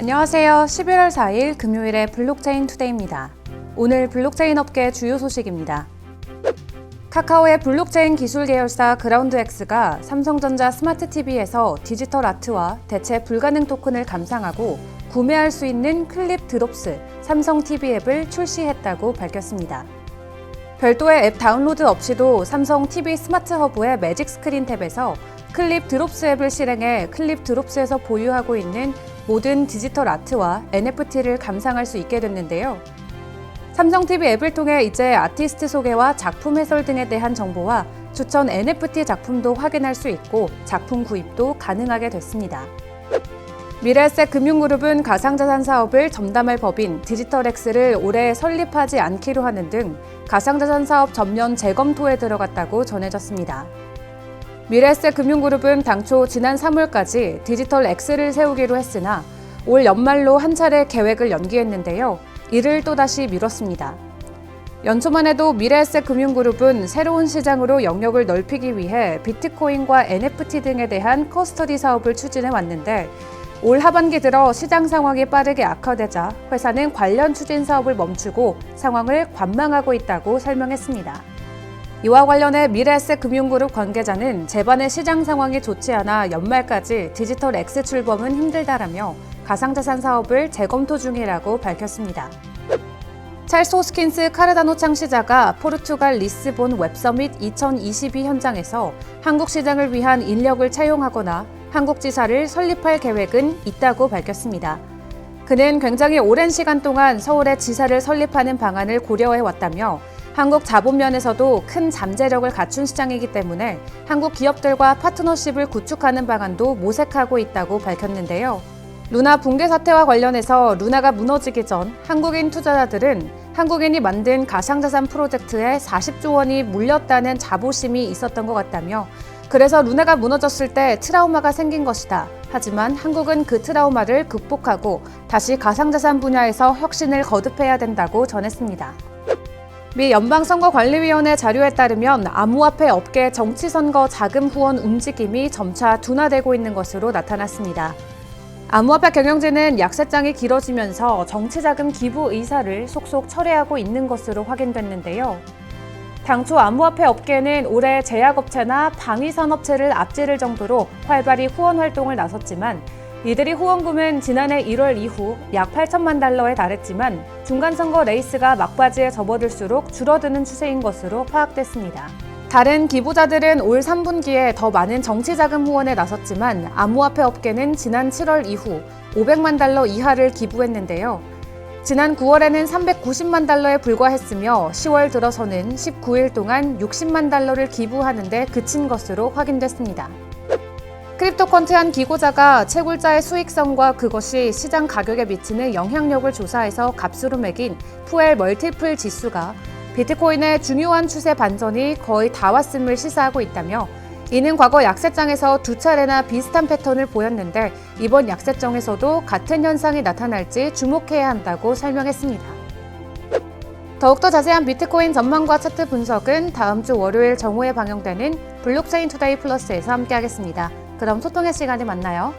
안녕하세요. 11월 4일 금요일의 블록체인 투데이입니다. 오늘 블록체인 업계 주요 소식입니다. 카카오의 블록체인 기술 계열사 그라운드X가 삼성전자 스마트 TV에서 디지털 아트와 대체 불가능 토큰을 감상하고 구매할 수 있는 클립 드롭스 삼성 TV 앱을 출시했다고 밝혔습니다. 별도의 앱 다운로드 없이도 삼성 TV 스마트 허브의 매직 스크린 탭에서 클립 드롭스 앱을 실행해 클립 드롭스에서 보유하고 있는 모든 디지털 아트와 NFT를 감상할 수 있게 됐는데요. 삼성 TV 앱을 통해 이제 아티스트 소개와 작품 해설 등에 대한 정보와 추천 NFT 작품도 확인할 수 있고 작품 구입도 가능하게 됐습니다. 미래에셋 금융그룹은 가상자산 사업을 점담할 법인 디지털엑스를 올해 설립하지 않기로 하는 등 가상자산 사업 전면 재검토에 들어갔다고 전해졌습니다. 미래에셋 금융그룹은 당초 지난 3월까지 디지털 X를 세우기로 했으나 올 연말로 한 차례 계획을 연기했는데요. 이를 또다시 미뤘습니다. 연초만 해도 미래에셋 금융그룹은 새로운 시장으로 영역을 넓히기 위해 비트코인과 NFT 등에 대한 커스터디 사업을 추진해 왔는데 올 하반기 들어 시장 상황이 빠르게 악화되자 회사는 관련 추진 사업을 멈추고 상황을 관망하고 있다고 설명했습니다. 이와 관련해 미래에셋 금융그룹 관계자는 제반의 시장 상황이 좋지 않아 연말까지 디지털 X 출범은 힘들다라며 가상자산 사업을 재검토 중이라고 밝혔습니다. 찰스 호스킨스 카르다노 창시자가 포르투갈 리스본 웹서밋 2022 현장에서 한국 시장을 위한 인력을 채용하거나 한국 지사를 설립할 계획은 있다고 밝혔습니다. 그는 굉장히 오랜 시간 동안 서울의 지사를 설립하는 방안을 고려해 왔다며 한국 자본면에서도 큰 잠재력을 갖춘 시장이기 때문에 한국 기업들과 파트너십을 구축하는 방안도 모색하고 있다고 밝혔는데요. 루나 붕괴 사태와 관련해서 루나가 무너지기 전 한국인 투자자들은 한국인이 만든 가상자산 프로젝트에 40조 원이 물렸다는 자부심이 있었던 것 같다며 그래서 루나가 무너졌을 때 트라우마가 생긴 것이다. 하지만 한국은 그 트라우마를 극복하고 다시 가상자산 분야에서 혁신을 거듭해야 된다고 전했습니다. 미 연방선거관리위원회 자료에 따르면 암호화폐 업계 정치선거 자금 후원 움직임이 점차 둔화되고 있는 것으로 나타났습니다. 암호화폐 경영진은 약세장이 길어지면서 정치자금 기부 의사를 속속 철회하고 있는 것으로 확인됐는데요. 당초 암호화폐 업계는 올해 제약업체나 방위산업체를 앞지를 정도로 활발히 후원 활동을 나섰지만 이들이 후원금은 지난해 1월 이후 약 8천만 달러에 달했지만 중간선거 레이스가 막바지에 접어들수록 줄어드는 추세인 것으로 파악됐습니다. 다른 기부자들은 올 3분기에 더 많은 정치자금 후원에 나섰지만 암호화폐 업계는 지난 7월 이후 500만 달러 이하를 기부했는데요. 지난 9월에는 390만 달러에 불과했으며 10월 들어서는 19일 동안 60만 달러를 기부하는데 그친 것으로 확인됐습니다. 크립토 퀀트한 기고자가 채굴자의 수익성과 그것이 시장 가격에 미치는 영향력을 조사해서 값으로 매긴 푸엘 멀티플 지수가 비트코인의 중요한 추세 반전이 거의 다 왔음을 시사하고 있다며 이는 과거 약세장에서 두 차례나 비슷한 패턴을 보였는데 이번 약세장에서도 같은 현상이 나타날지 주목해야 한다고 설명했습니다. 더욱더 자세한 비트코인 전망과 차트 분석은 다음 주 월요일 정오에 방영되는 블록체인 투데이 플러스에서 함께하겠습니다. 그럼 소통의 시간에 만나요.